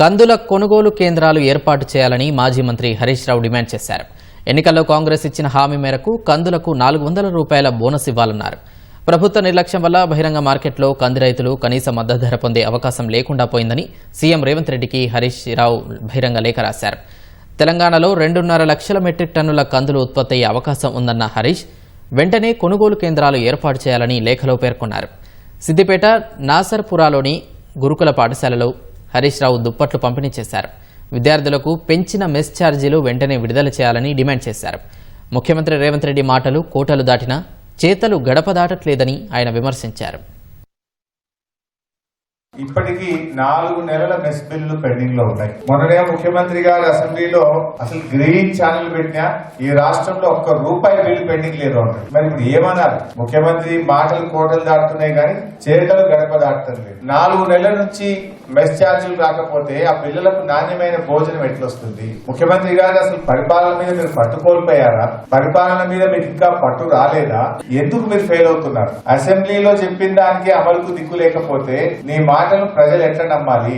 కందుల కొనుగోలు కేంద్రాలు ఏర్పాటు చేయాలని మాజీ మంత్రి హరీష్ రావు డిమాండ్ చేశారు. ఎన్నికల్లో కాంగ్రెస్ ఇచ్చిన హామీ మేరకు కందులకు నాలుగు వందల రూపాయల బోనస్ ఇవ్వాలన్నారు. ప్రభుత్వ నిర్లక్ష్యం వల్ల బహిరంగ మార్కెట్లో కంది రైతులు కనీస మద్దతు ధర పొందే అవకాశం లేకుండా పోయిందని సీఎం రేవంత్ రెడ్డికి హరీష్ రావు బహిరంగ లేఖ రాశారు. తెలంగాణలో రెండున్నర లక్షల మెట్రిక్ టన్నుల కందులు ఉత్పత్తి అయ్యే అవకాశం ఉందన్న హరీష్ వెంటనే కొనుగోలు కేంద్రాలు ఏర్పాటు చేయాలని లేఖలో పేర్కొన్నారు. సిద్దిపేట నాసర్పురాలోని గురుకుల పాఠశాలలో హరీష్ రావు దుప్పట్లు పంపిణీ చేశారు. విద్యార్థులకు పెంచిన మెస్ ఛార్జీలు వెంటనే విడుదల చేయాలని డిమాండ్ చేశారు. ముఖ్యమంత్రి రేవంత్ రెడ్డి మాటలు కోటలు దాటినా చేతలు గడప దాటట్లేదని ఆయన విమర్శించారు. ఇప్పటికీ నాలుగు నెలల మెస్ బిల్లు పెండింగ్లో ఉన్నాయి. మొన్ననే ముఖ్యమంత్రి గారు అసెంబ్లీలో అసలు గ్రీన్ ఛానల్ పెట్టినా ఈ రాష్ట్రంలో ఒక్క రూపాయి బిల్లు పెండింగ్ లేదు అన్నాడు మరి ఇప్పుడు ఏమన్నారు? ముఖ్యమంత్రి మాటలు కోటలు దాటుతున్నాయి కానీ చేతలు గడప దాటుతుంది నాలుగు నెలల నుంచి మెస్ ఛార్జీలు రాకపోతే ఆ పిల్లలకు నాణ్యమైన భోజనం ఎట్లొస్తుంది? ముఖ్యమంత్రి గారు అసలు పరిపాలన మీద మీరు పట్టు కోల్పోయారా పరిపాలన మీద మీకు ఇంకా పట్టు రాలేదా? ఎందుకు మీరు ఫెయిల్ అవుతున్నారు? అసెంబ్లీలో చెప్పిన దానికి అమలుకు దిక్కు లేకపోతే నీ మాట మాటను ప్రజలు ఎట్లా నమ్మాలి?